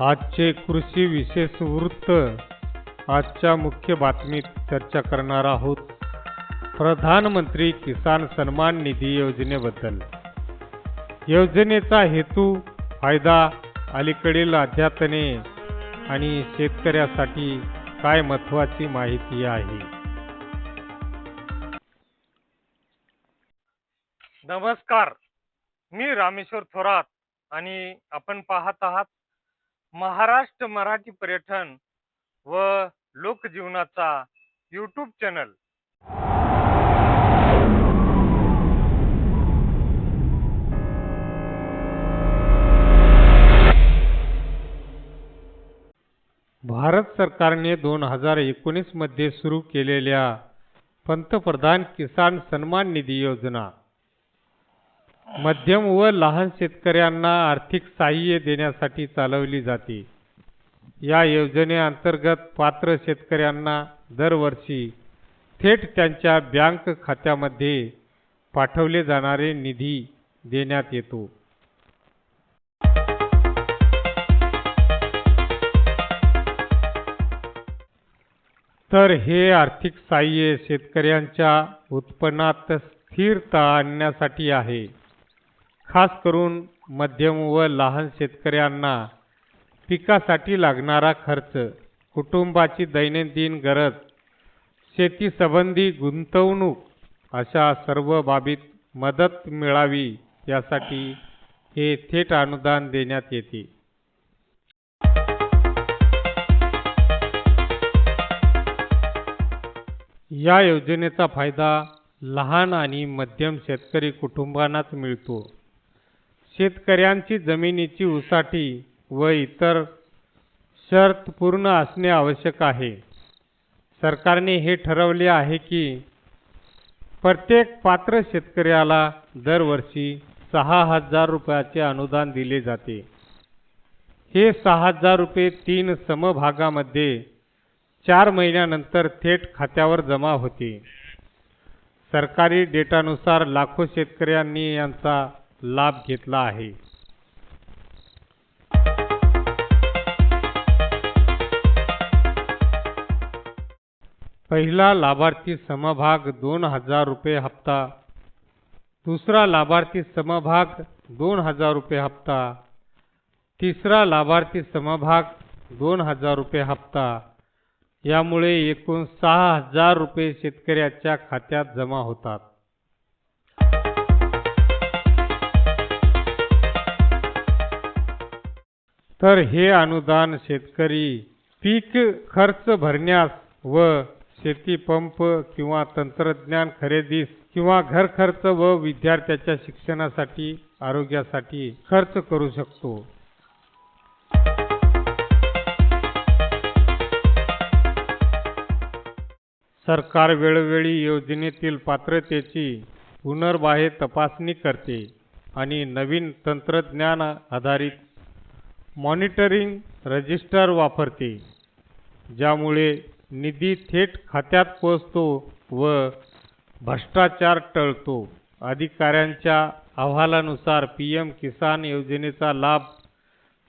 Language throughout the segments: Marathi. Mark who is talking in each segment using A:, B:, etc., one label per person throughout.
A: आजचे कृषी विशेष वृत्त आजच्या मुख्य बातमीत चर्चा करणार आहोत. प्रधानमंत्री किसान सन्मान निधी योजनेबद्दल. योजनेचा हेतू फायदा अलीकडील अध्यातने आणि शेतकऱ्यासाठी काय महत्त्वाची माहिती आहे? नमस्कार. मी रामेश्वर थोरात आणि आपण पाहत आहात महाराष्ट्र मराठी पर्यटन व लोकजीवनाचा यूट्यूब चॅनल भारत सरकारने दोन हजार एकोणीसमध्ये सुरू केलेल्या पंतप्रधान किसान सन्मान निधी योजना मध्यम व लहान शेतकऱ्यांना आर्थिक सहाय्य देण्यासाठी चालवली जाते. या योजनेअंतर्गत पात्र शेतकऱ्यांना दरवर्षी थेट त्यांच्या बँक खात्यामध्ये पाठवले जाणारे निधी देण्यात येतो. तर हे आर्थिक सहाय्य शेतकऱ्यांच्या उत्पन्नात स्थिरता आणण्यासाठी आहे. खास करून मध्यम व लहान शेतकऱ्यांना पिकासाठी लागणारा खर्च कुटुंबाची दैनंदिन गरज शेतीसंबंधी गुंतवणूक अशा सर्व बाबीत मदत मिळावी यासाठी हे थेट अनुदान देण्यात येते. या योजनेचा फायदा लहान आणि मध्यम शेतकरी कुटुंबांनाच मिळतो. शेतकऱ्यांची जमिनीची उसाटी व इतर शर्त पूर्ण असणे आवश्यक आहे. सरकारने हे ठरवले आहे की प्रत्येक पात्र शेतकऱ्याला दरवर्षी सहा हजार रुपयाचे अनुदान दिले जाते. हे सहा हजार रुपये तीन समभागामध्ये चार महिन्यानंतर थेट खात्यावर जमा होते. सरकारी डेटानुसार लाखो शेतकऱ्यांनी यांचा लाभ घेतला आहे. पहिला लाभार्थी समभाग दोन हजार रुपये हप्ता. दुसरा लाभार्थी समभाग दोन हजार रुपये हप्ता. तिसरा लाभार्थी समभाग दोन हजार रुपये हप्ता. यामुळे एकूण सहा हजार रुपये शेतकऱ्याच्या खात्यात जमा होतात. तर हे अनुदान शेतकरी पीक खर्च भरण्यास व शेती पंप किंवा तंत्रज्ञान खरेदीस किंवा घर खर्च व विद्यार्थ्याच्या शिक्षणासाठी आरोग्यासाठी खर्च करू शकतो. सरकार वेळोवेळी योजनेतील पात्रतेची पुनर्बाह्य तपासणी करते आणि नवीन तंत्रज्ञान आधारित मॉनिटरिंग रजिस्टर वापरते ज्यामुळे निधी थेट खात्यात पोहोचतो व भ्रष्टाचार टळतो. अधिकाऱ्यांच्या अहवालानुसार पी एम किसान योजनेचा लाभ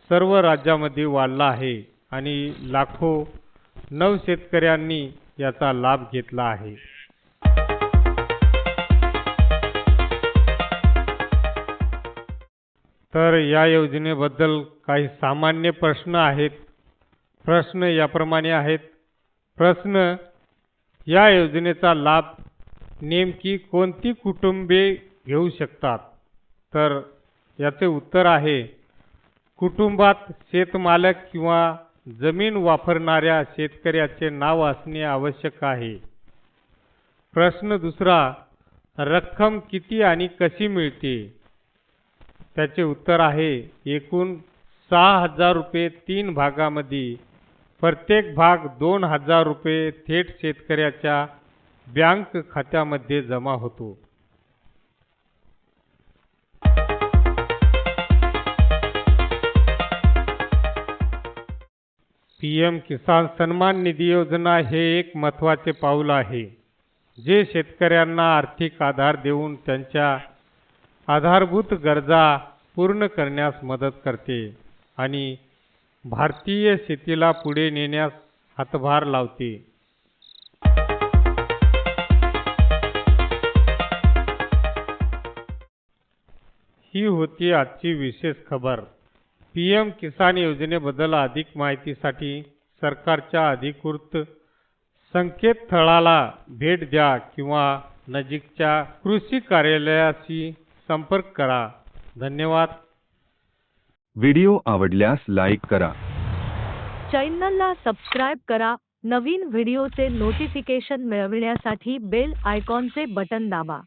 A: सर्व राज्यामध्ये वाढला आहे आणि लाखो नव शेतकऱ्यांनी याचा लाभ घेतला आहे. तर या योजनेबद्दल काही सामान्य प्रश्न आहेत. प्रश्न याप्रमाणे आहेत. प्रश्न या योजनेचा लाभ नेमकी कोणती कुटुंबे घेऊ शकतात? तर याचे उत्तर आहे कुटुंबात शेतमालक किंवा जमीन वापरणाऱ्या शेतकऱ्याचे नाव असणे आवश्यक आहे. प्रश्न दुसरा रक्कम किती आणि कशी मिळते? त्याचे उत्तर आहे एकूण सहा हजार रुपये तीन भागामध्ये. प्रत्येक भाग दोन हजार रुपये थेट शेतकऱ्याच्या बँक खात्यामध्ये जमा होतो. पी एम किसान सन्मान निधी योजना हे एक महत्त्वाचे पाऊल आहे. जे शेतकऱ्यांना आर्थिक आधार देऊन त्यांच्या आधारभूत गरजा पूर्ण करण्यास मदत करते आणि भारतीय शेतीला पुढे नेण्यास हातभार लावते. ही होती आजची विशेष खबर. पी एम किसान योजनेबद्दल अधिक माहितीसाठी सरकारच्या अधिकृत संकेतस्थळाला भेट द्या किंवा नजीकच्या कृषी कार्यालयाशी संपर्क करा. धन्यवाद.
B: व्हिडिओ आवडल्यास लाईक करा.
C: चॅनलला सबस्क्राईब करा. नवीन व्हिडिओचे नोटिफिकेशन मिळविण्यासाठी बेल आयकॉनचे बटन दाबा.